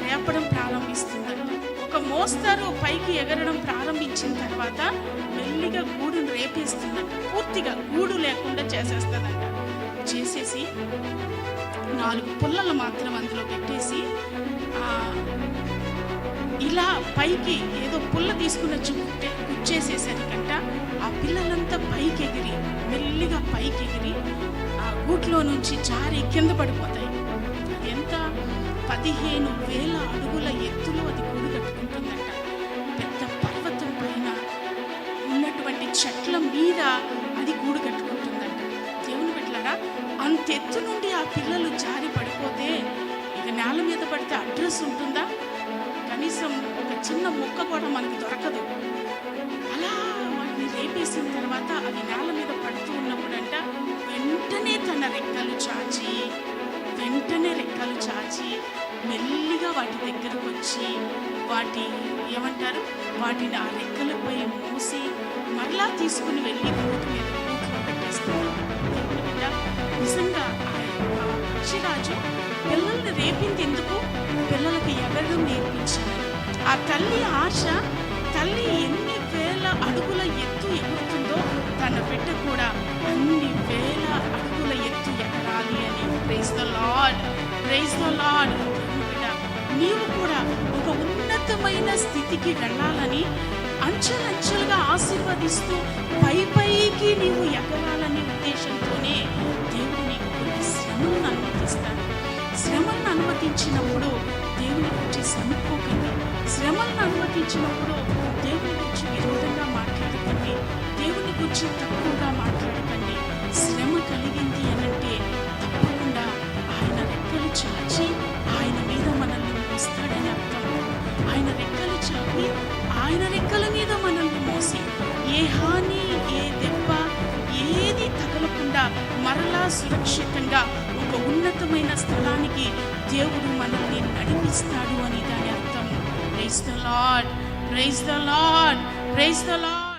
లేపడం రేపడం ఒక మోస్తరు పైకి ఎగరడం ప్రారంభించిన తర్వాత మెల్లిగా గూడును రేపేస్తుందంట పూర్తిగా గూడు లేకుండా చేసేస్తుందంట. చేసేసి నాలుగు పుల్లలు మాత్రం అందులో పెట్టేసి ఇలా పైకి ఏదో పుల్ల తీసుకుని వచ్చి కుట్టే కుచ్చేసేసరికంట ఆ పిల్లలంతా పైకి ఎగిరి మెల్లిగా పైకి ఎగిరి ఆ గూట్లో నుంచి జారి కింద పడిపోతాయి. పదిహేను వేల అడుగుల ఎత్తులో అది గూడు కట్టుకుంటుందంట. పెద్ద పర్వతం పైన ఉన్నటువంటి చెట్ల మీద అది గూడు కట్టుకుంటుందంట. దేవుని పెట్టారా అంత ఎత్తు నుండి ఆ పిల్లలు జారి పడిపోతే ఇక నేల మీద పడితే అడ్రస్ ఉంటుందా? కనీసం ఒక చిన్న ముక్క కూడా మనకి దొరకదు. అలా వాటిని రేపేసిన తర్వాత అవి నేల మీద పడుతూ ఉన్నప్పుడంట వెంటనే తన రెక్కలు దగ్గరకు వచ్చి వాటి ఏమంటారు? వాటిని ఆ రెక్కలపై మూసి మరలా తీసుకుని వెళ్ళి గూటి మీద గూట్లో పెట్టేస్తున్నారు నిజంగా ఆ పక్షిరాజు పిల్లల్ని రేపింది ఎందుకు? పిల్లలకు ఎవరు నేర్పించింది ఆ తల్లి ఆశ తల్లి ఎన్ని వేల అడుగుల ఎత్తు ఎగురుతుందో తన బిడ్డ కూడా అన్ని వేల అడుగుల ఎత్తు ఎగరాలి అని. Praise the Lord praise the Lord నీవు కూడా ఒక ఉన్నతమైన స్థితికి వెళ్ళాలని అంచెలంచెలుగా ఆశీర్వదిస్తూ పై పైకి నీవు ఎగరాలనే ఉద్దేశంతోనే దేవుడు నీకు కొన్ని శ్రమను అనుమతిస్తాడు. శ్రమను అనుమతించినప్పుడు దేవుని గురించి సనుక్కోకండి శ్రమను అనుమతించినప్పుడు దేవుని గురించి విరోధంగా మాట్లాడకండి. దేవుని గురించి మరలా సురక్షితంగా ఒక ఉన్నతమైన స్థలానికి దేవుడు మనల్ని నడిపిస్తాడు అని దాని అర్థం. Praise the Lord praise the Lord praise the Lord